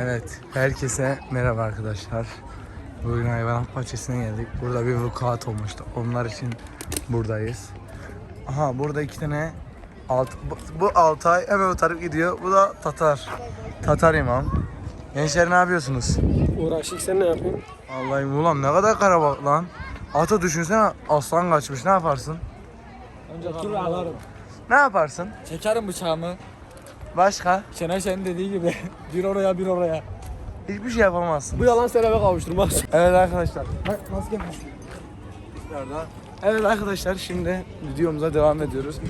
Evet, herkese merhaba arkadaşlar. Bugün hayvanat bahçesine geldik. Burada bir vukuat olmuştu. Onlar için buradayız. Aha burada iki tane alt, bu, bu Altay hemen otarıp gidiyor. Bu da Tatar. Tatar imam. Gençler ne yapıyorsunuz? Uğraşık sen ne yapıyorsun? Vallahi ulan ne kadar karabalık lan. Ata düşünsene aslan kaçmış ne yaparsın? Önce dur ağlarım. Ne yaparsın? Çekerim bıçağımı. Başka? Şener Şen'in dediği gibi. bir oraya bir oraya. Hiçbir şey yapamazsın. Bu yalan seni eve kavuşturmaz. Evet arkadaşlar. Bak nasıl gelmiş? Evet arkadaşlar şimdi videomuza devam ediyoruz.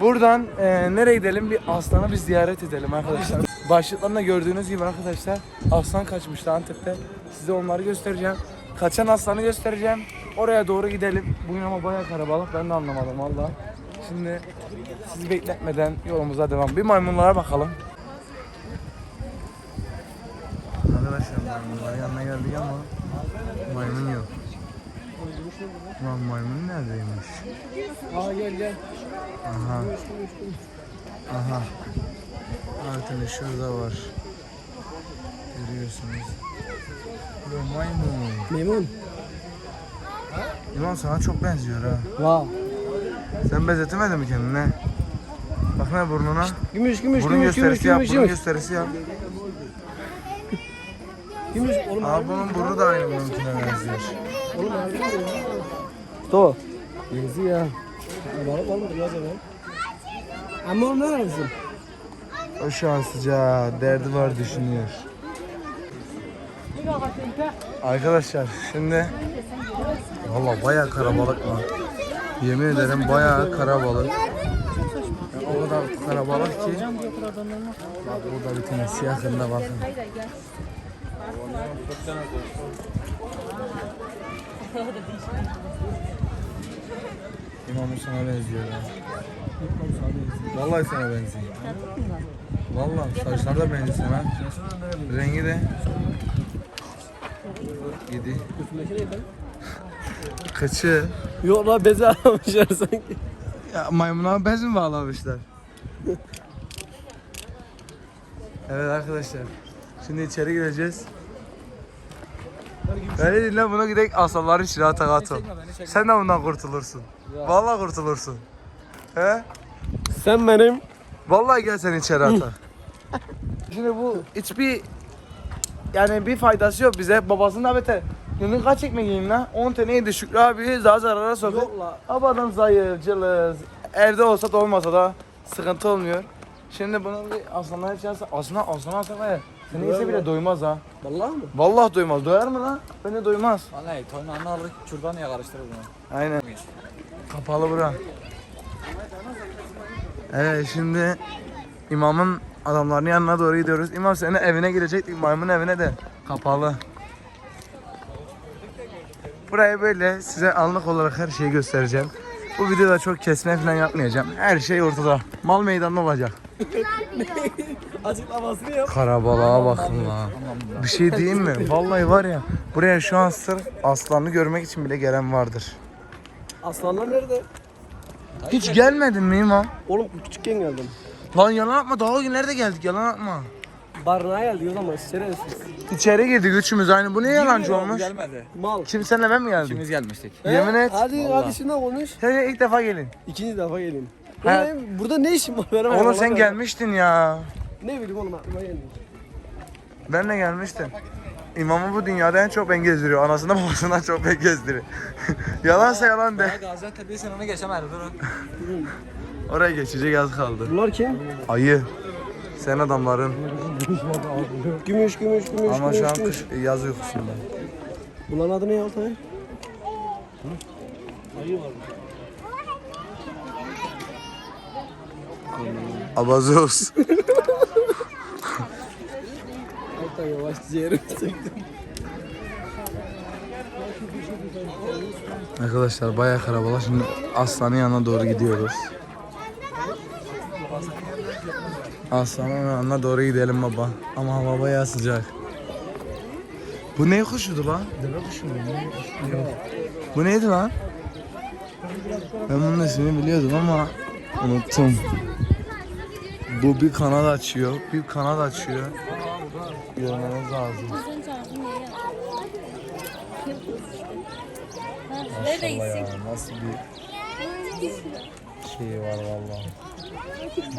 Buradan e, nereye gidelim? Bir aslanı bir ziyaret edelim arkadaşlar. Başlıklarında gördüğünüz gibi arkadaşlar aslan kaçmıştı Antep'te. Size onları göstereceğim. Kaçan aslanı göstereceğim. Oraya doğru gidelim. Bugün ama bayağı karabalık ben de anlamadım valla. Şimdi sizi bekletmeden yolumuza devam. Bir maymunlara bakalım. Arkadaşlar maymunlar yanına geldik ama maymun yok. Lan maymun neredeymiş? Aa gel gel. Aha. Aha. Arkadaşlar şurada var. Görüyorsunuz. Bu maymun. Memnun. İmam sana çok benziyor ha. Vav. Sen benzetemedin mi kendine? Bak ne burnuna. Gümüş gümüş Burun gümüş gümüş gösterisi yap, gümüş burun gümüş. gösterisi yap. Gümüş. Oğlum Aa bunun burnu da aynı bununkine benziyor. Oğlum ya? Mustafa. Yenisi ya. Balık var mıdır ya acaba? Ama oğlum ne arasın? O şanslıca derdi var düşünüyor. Arkadaşlar şimdi Valla bayağı karabalık var. Yemin ederim bayağı karabalık. O kadar karabalık ki. Bak burada bir tane siyah kında bakın. İmamı sana benziyor ya. Vallahi sana benziyor. Vallahi saçlar da benziyor sana. Rengi de. Yedi. Kıçı. Yok la bezi almışlar sanki. Ya maymuna bez mi bağlamışlar? evet arkadaşlar. Şimdi içeri gireceğiz. Öyle değil lan buna gidelim asalların içine takato. Sen de bundan kurtulursun. Vallahi kurtulursun. He? Sen benim. Vallahi gel sen içeri ata. Şimdi bu hiçbir yani bir faydası yok bize. Babasının da beter. Günlük kaç ekmek yiyeyim lan? 10 taneydi Şükrü abi daha zarara sokuyor. Yok la. Abi adam zayıf, cılız. Evde olsa da olmasa da sıkıntı olmuyor. Şimdi bunun bir aslanlar içerse aslında aslan alsak var ya. Seni yese bile doymaz ha. Vallahi mı? Vallahi doymaz. Doyar mı lan? Beni doymaz. Vallahi toynağını alır çurbanıya karıştırır bunu. Aynen. Kapalı bura. Evet şimdi imamın adamlarının yanına doğru gidiyoruz. İmam senin evine girecektik. Maymun evine de kapalı. Burayı böyle size anlık olarak her şeyi göstereceğim. Bu videoda çok kesme falan yapmayacağım. Her şey ortada. Mal meydanı olacak. Açıklamasını yap. Karabalığa bakın la. Bir şey diyeyim mi? Vallahi var ya buraya şu an sırf aslanı görmek için bile gelen vardır. Aslanlar nerede? Hiç gelmedin mi imam? Oğlum küçükken geldim. Lan yalan atma daha o günlerde geldik yalan atma. Barınağa geldi o zaman şerefsiz. İçeri girdik üçümüz aynı bu ne yalancı olmuş? Gelmedi. Mal. Kim senle ben mi geldik? İkimiz gelmiştik. Yemin et. Hadi hadi şuna konuş. Sen ilk defa gelin. İkinci defa geleyim. Ha. Benim burada ne işim var? Benim Oğlum sen gelmiştin ya. Ne bileyim oğlum aklıma geldi. Ben de gelmiştim. İmamı bu dünyada en çok ben gezdiriyor. Anasından babasından çok ben gezdiriyor. Yalansa yalan de. Gaziantep'e sen onu geçemedi durun. Oraya geçecek az kaldı. Bunlar kim? Ayı. Sen adamların. Gümüş gümüş gümüş Ama gümüş şu an gümüş. kış, yaz uykusunda. Bunların adı ne Altay? Ayı var. Abazos. Altay yavaş ciğerim çektim. Arkadaşlar bayağı karabalık. Şimdi aslanın yanına doğru gidiyoruz. Aslanın yanına doğru gidelim baba. Ama hava bayağı sıcak. Bu ne kuşuydu lan? Deve kuşu mu? Yok. Bu neydi lan? Ben bunun ismini biliyordum ama unuttum. Bu bir kanat açıyor, bir kanat açıyor. Görmeniz lazım. Maşallah ya nasıl bir şey var vallahi.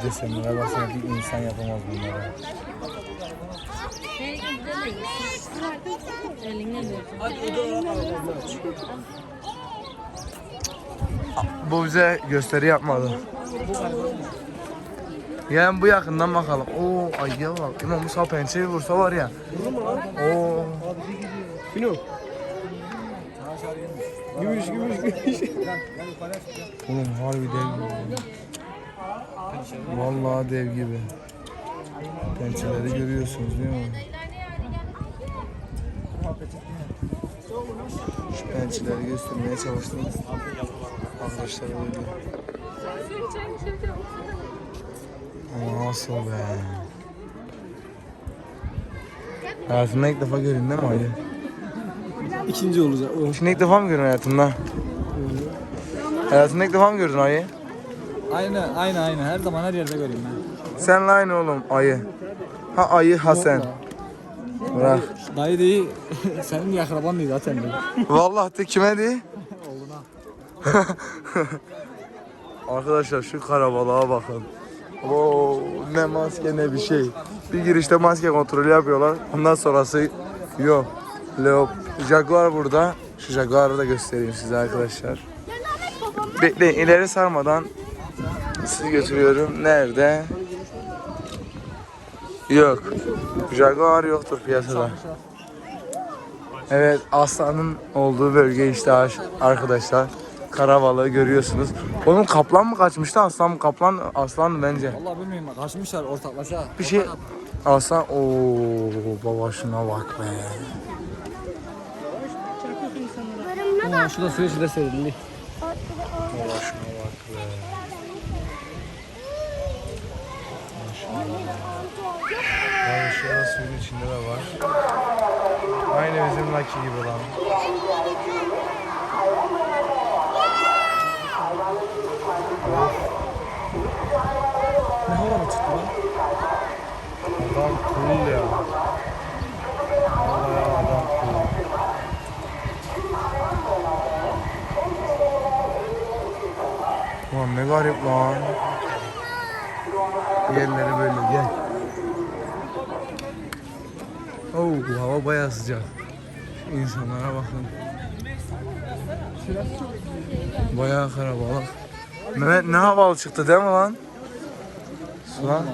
Desenlere baksana bir insan yapamaz bunları. Bu bize gösteri yapmadı. Yani bu yakından bakalım. Oo ayıya bak. İmam Musa pençeyi vursa var ya. Oo. Fino. Gümüş gümüş gümüş. Oğlum harbi dev gibi. Vallahi dev gibi. Pençeleri görüyorsunuz değil mi? Şu pençeleri göstermeye çalıştım. Arkadaşlar öyle. Nasıl be? Hayatımda ilk defa görüyorum değil mi ayı? İkinci olacak o. Şimdi ilk defa mı görüyorsun hayatında? Hayatında ilk defa mı gördün ayı? Aynı aynı aynı her zaman her yerde göreyim ben. Senle aynı oğlum ayı. Ha ayı ha sen. Bırak. Dayı değil senin bir akraban değil zaten değil. Vallahi de kime di? Arkadaşlar şu karabalığa bakın. Oo, ne maske ne bir şey. Bir girişte maske kontrolü yapıyorlar. Ondan sonrası yok. Leop. Jaguar burada. Şu Jaguar'ı da göstereyim size arkadaşlar. Bekleyin ileri sarmadan sizi götürüyorum. Nerede? Yok. Jaguar yoktur piyasada. Evet aslanın olduğu bölge işte ar- arkadaşlar. Karabalığı görüyorsunuz. Oğlum kaplan mı kaçmıştı aslan mı? Kaplan aslan bence. Vallahi bilmiyorum kaçmışlar ortaklaşa. Bir şey aslan ooo baba şuna bak be. Ama şurada suya içinde serildi. Baba şuna bak be. Maşallah. Abi şurada suyun içinde de var. Aynı bizim Lucky gibi lan. Ne hava mı çıktı lan? Adam cool ya. Vallahi adam cool. Ulan ne garip lan. Yerleri böyle gel. Oo, hava bayağı sıcak. İnsanlara bakın. Bayağı karabalık. Mehmet ne havalı çıktı değil mi lan? Lan.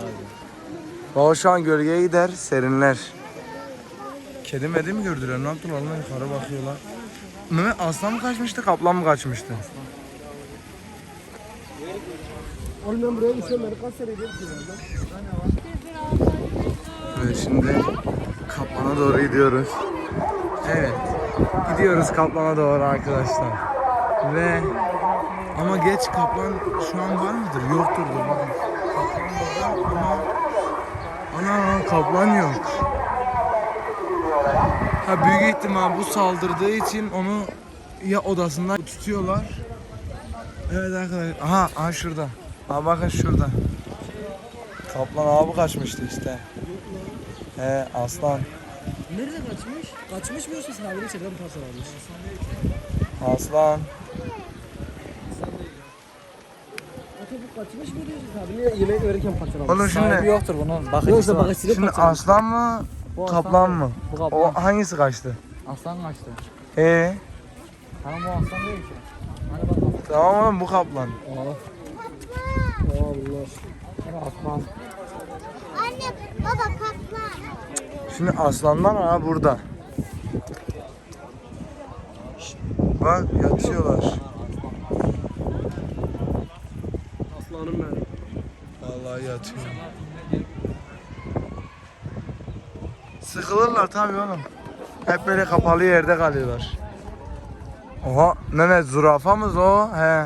Baba şu an gölgeye gider, serinler. Kedi medi mi gördüler? Ne yaptılar lan? Yukarı bakıyorlar. Mehmet aslan mı kaçmıştı, kaplan mı kaçmıştı? Oğlum buraya düşüyorum beni kaç sene şimdi kaplana doğru gidiyoruz. Evet. Gidiyoruz kaplana doğru arkadaşlar. Ve ama geç kaplan şu an var mıdır? Yoktur dur bakın. Kaplan burada ama ana kaplan yok. Ha büyük ihtimal bu saldırdığı için onu ya odasında tutuyorlar. Evet arkadaşlar. Aha, aha şurada. Ha bakın şurada. Kaplan abi kaçmıştı işte. He aslan. Nerede kaçmış? Kaçmış mı yoksa sahibi içeriden mi parçalanmış? Aslan. Otobüs kaçmış mı diyorsun sahibi yemek verirken parçalanmış? Oğlum Sahibi şimdi yoktur bunun. Bakıcısı işte var. bakışıyla şimdi aslan mı Bu aslan kaplan değil. mı? Bu kaplan. O hangisi kaçtı? Aslan kaçtı. Ee Tamam bu aslan değil ki. Tamam oğlum bu kaplan. Allah. Aslan. Anne, baba kaplan. Şimdi aslanlar ha burada. Bak yatıyorlar. Aslanım benim. Vallahi yatıyor. Sıkılırlar tabii oğlum. Hep böyle kapalı yerde kalıyorlar. Oha Mehmet zürafa mı o? He.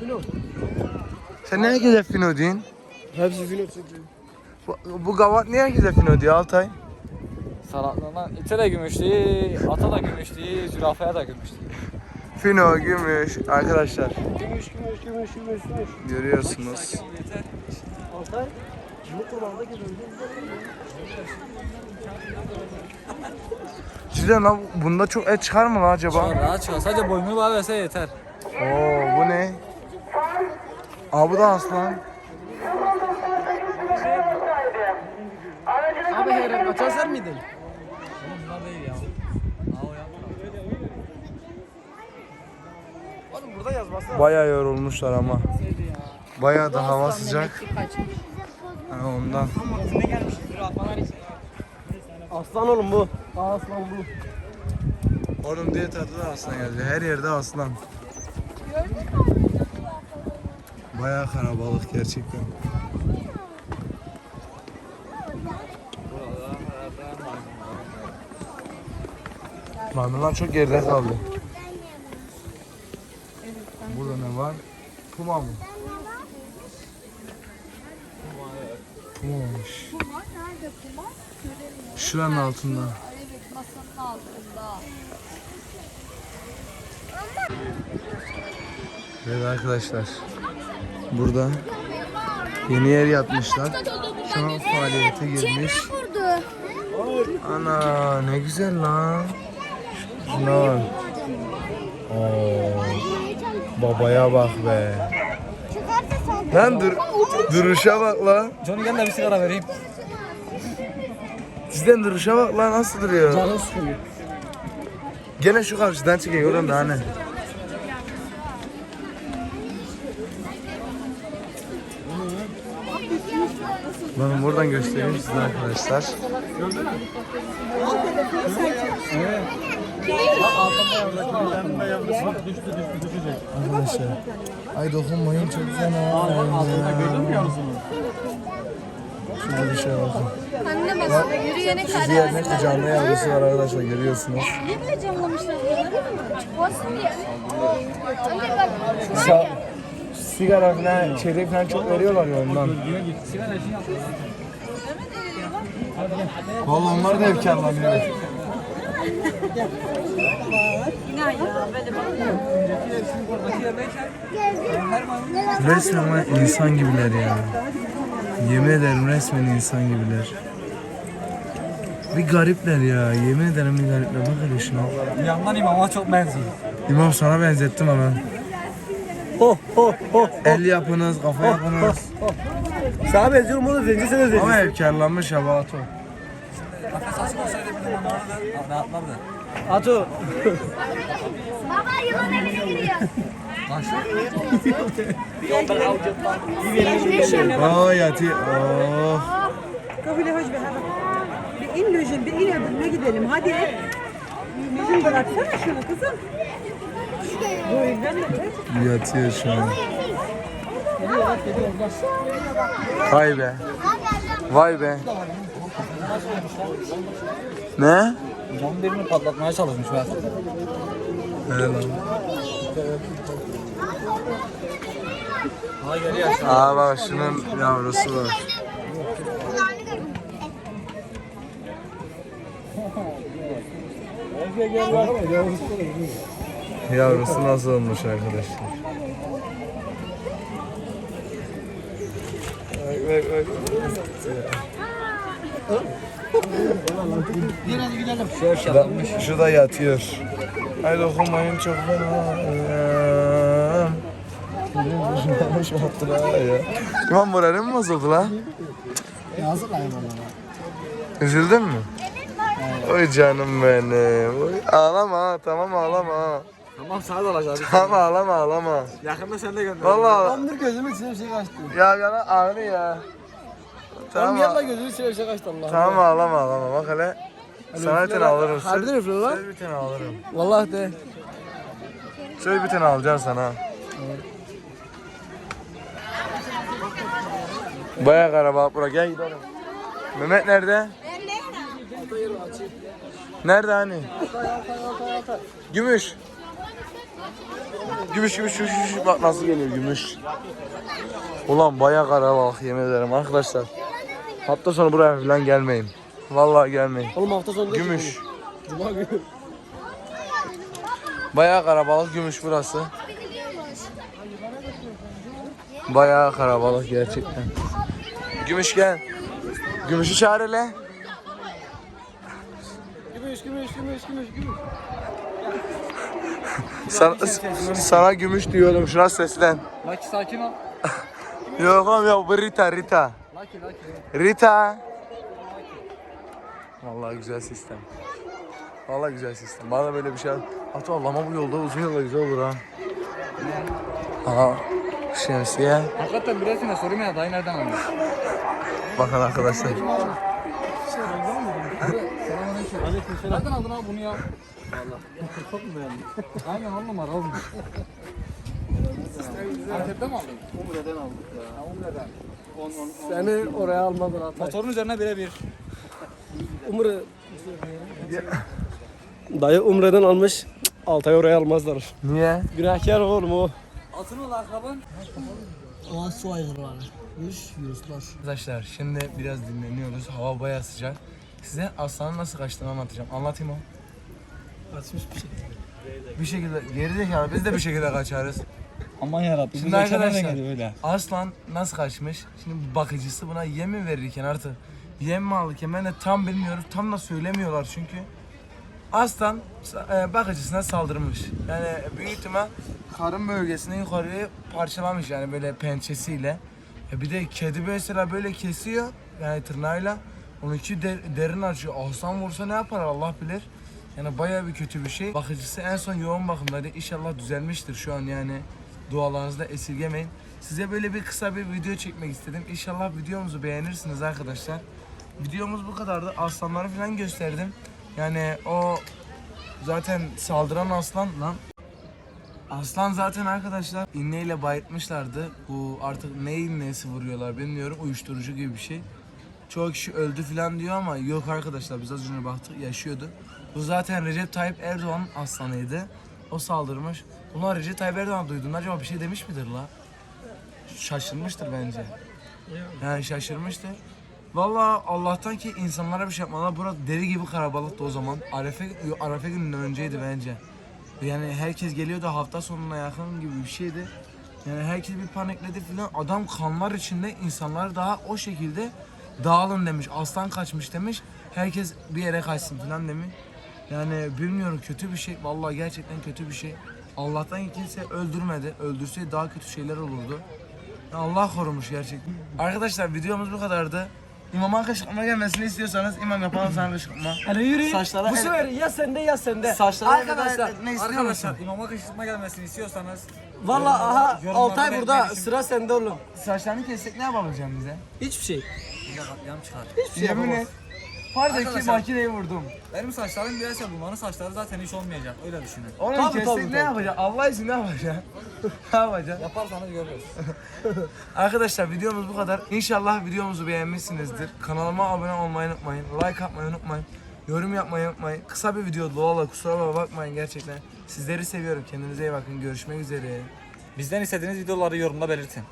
Fino. Sen ne güzel fino diyorsun? Hepsi fino çıktı. Bu, bu gavat niye güzel fino diyor Altay? Salatlığından ite de gümüştü, ata da gümüştü, zürafaya da gümüştü. Fino, gümüş arkadaşlar Gümüş gümüş gümüş gümüş gümüş. görüyorsunuz. Altay. Cidden lan bunda çok et çıkar mı lan acaba? Rahat çıkar. Sadece boynu bağ verse yeter. Oo bu ne? Aa bu da aslan. Abi herhalde kaçan sen miydin? Bunlar değil ya. Oğlum burada yazması Bayağı yorulmuşlar ama. Bayağı da hava sıcak. Ha, ondan. Aslan oğlum bu. Aslan bu. Oğlum diye tadı da aslan geldi. Her yerde aslan. Bayağı karabalık gerçekten. Maymunlar çok geride kaldı. Burada ne var? Puma mı? Puma'mış. Kumar nerede kumar? Göremiyorum. Şuranın altında. Evet masanın altında. Evet arkadaşlar. Burada yeni yer yapmışlar. Şu an faaliyete girmiş. Ana ne güzel lan. Şuna bak. Oo, babaya bak be. Lan dur, duruşa bak lan. Johnny gel de bir sigara vereyim. Sizden duruşa bak lan nasıl duruyor. Canı sıkılıyor. Gene şu karşıdan çekiyor oğlum daha ne. Bakın buradan göstereyim size arkadaşlar. Arkadaşlar. Ay dokunmayın çok fena. Gördün mü yavrusunu? Şurada bir şey bakın. Anne masada yürüyene Şu diğerine kucağında yavrusu var arkadaşlar görüyorsunuz. Ne bile camlamışlar bunları? Çıkmasın diye. Anne bak. Sa sigara falan, çeyrek falan çok veriyorlar ya ondan. Vallahi onlar da efkarlanıyor. Resmen insan gibiler ya. Yemin ederim resmen insan gibiler. Bir garipler ya. Yemin ederim bir garipler. Bak hele şuna. yandan imama çok benziyor. İmam sana benzettim ama. Ho ho ho. El yapınız, kafa yapınız. Sana benziyorum oğlum zenci sen de zenci. Ama efkarlanmış ya Batu. Kafes açık olsaydı bir numaralı rahatlardı. Atu. Baba yılan evine giriyor. Oh. Oh. Kabile hoş be hadi. Bir in Lüjin, bir in öbürüne gidelim hadi. Lüjin bıraksana şunu kızım. Yatıyor şu an. Vay be. Vay be. Ne? camın birini patlatmaya çalışmış bak. He lan. Geliyor. Aa bak şunun yavrusu var. Yavrusu nasıl olmuş arkadaşlar? Bak bak bak. Da, şu da yatıyor. Ay dokunmayın çok fena. Hoş baktı ha ya. İmam moralim mi bozuldu lan? Yazık bana. Üzüldün mü? Oy canım benim. Oy, ağlama tamam ağlama. Tamam sana da alacağız. Tamam ağlama ağlama. Yakında sen de gönder. Vallahi Tam dur gözümün içine bir şey kaçtı. ya yana ağrı ya. Tamam Tamam. yapma gözümün içine bir şey kaçtı Allah. Tamam ağlama ağlama bak hele. Sana bir tane alırım. Harbiden üflüyor lan. Söz bir tane alırım. Vallahi de. Söz bir tane alacağım sana. Baya karabalık bura gel gidelim. Mehmet nerede? Nerede hani? Gümüş. Gümüş gümüş gümüş gümüş bak nasıl geliyor gümüş. Ulan baya karabalık yemin ederim arkadaşlar. Hafta sonu buraya falan gelmeyin. Vallahi gelmeyin. Oğlum hafta sonunda Gümüş. Cuma günü. Bayağı karabalık gümüş burası. Bayağı karabalık gerçekten. Gümüş gel. Gümüşü çağır hele. Gümüş gümüş gümüş gümüş gümüş. Sana, sana gümüş diyorum şuna seslen. Laki sakin ol. Yok oğlum yok bu Rita Rita. Laki Laki. Rita. Vallahi güzel sistem. Vallahi güzel sistem. Bana böyle bir şey Hatta Allah'ıma bu yolda uzun yolda güzel olur ha. Aha. Şemsiye. Hakikaten biraz yine sorayım ya dayı nereden almış? Bakın arkadaşlar. Nereden aldın abi bunu ya? Valla. Çok mu beğendin? Aynen on numara olmuş. Antep'te mi aldın? Umre'den aldık ya. Umre'den. On, on, on. Seni oraya almadılar Hatay. Motorun üzerine birebir. Umre. Dayı Umre'den almış. Altay oraya almazlar. Niye? Günahkar oğlum o. Altın ol akraban. Aa su aygırları. Yüz yüzler. Arkadaşlar şimdi biraz dinleniyoruz. Hava bayağı sıcak. Size aslanın nasıl kaçtığını anlatacağım. Anlatayım o. Açmış bir şey. Bir şekilde geri zekalı biz de bir şekilde kaçarız. Aman yarabbim. Şimdi arkadaşlar aslan nasıl kaçmış? Şimdi bakıcısı buna yem mi verirken artık yem mi alırken ben de tam bilmiyoruz. Tam da söylemiyorlar çünkü. Aslan e, bakıcısına saldırmış. Yani büyük ihtimal karın bölgesini yukarıya parçalamış yani böyle pençesiyle. E bir de kedi mesela böyle kesiyor yani tırnağıyla. Onunki der- derin açıyor. Aslan vursa ne yapar Allah bilir. Yani bayağı bir kötü bir şey. Bakıcısı en son yoğun bakımdaydı. İnşallah düzelmiştir şu an yani. Dualarınızda esirgemeyin. Size böyle bir kısa bir video çekmek istedim. İnşallah videomuzu beğenirsiniz arkadaşlar. Videomuz bu kadardı. Aslanları falan gösterdim. Yani o zaten saldıran aslan lan. Aslan zaten arkadaşlar iğneyle bayıltmışlardı. Bu artık ne iğnesi vuruyorlar bilmiyorum. Uyuşturucu gibi bir şey. Çoğu kişi öldü falan diyor ama yok arkadaşlar biz az önce baktık yaşıyordu. Bu zaten Recep Tayyip Erdoğan'ın aslanıydı. O saldırmış. Ulan Recep Tayyip Erdoğan duydun acaba bir şey demiş midir la? Şaşırmıştır bence. Yani şaşırmıştır. Vallahi Allah'tan ki insanlara bir şey yapmadılar. Burada deli gibi karabalıktı o zaman. Arefe, Arefe gününden önceydi bence. Yani herkes geliyordu hafta sonuna yakın gibi bir şeydi. Yani herkes bir panikledi filan. Adam kanlar içinde insanlar daha o şekilde dağılın demiş. Aslan kaçmış demiş. Herkes bir yere kaçsın filan demiş. Yani bilmiyorum kötü bir şey. Vallahi gerçekten kötü bir şey. Allah'tan ki kimse öldürmedi. Öldürseydi daha kötü şeyler olurdu. Ya Allah korumuş gerçekten. Arkadaşlar videomuz bu kadardı. İmama kışkırtma gelmesini istiyorsanız imam yapalım sana kışkırtma. Hadi yürü. Saçlara- Bu sefer ya sende ya sende. Saçlara Arkadaşlar, ne istiyor musun? arkadaşlar imama kışırtma gelmesini istiyorsanız Valla aha Altay burada sıra sende oğlum. Saçlarını kessek ne yapabileceğim bize? Hiçbir şey. Yam çıkar. Hiçbir şey Yemin et. Pardon ki Arkadaşlar- makineyi vurdum. Benim saçlarım biraz ya bunların saçları zaten hiç olmayacak. Öyle düşünün. Onu Tabii, kessek tabii, ne tabii. yapacağım? Allah için ne yapacağım? ne yapacağım? Yaparsanız görürüz. Arkadaşlar videomuz bu kadar. İnşallah videomuzu beğenmişsinizdir. Kanalıma abone olmayı unutmayın. Like atmayı unutmayın. Yorum yapmayı unutmayın. Kısa bir video valla kusura bakmayın gerçekten. Sizleri seviyorum. Kendinize iyi bakın. Görüşmek üzere. Bizden istediğiniz videoları yorumda belirtin.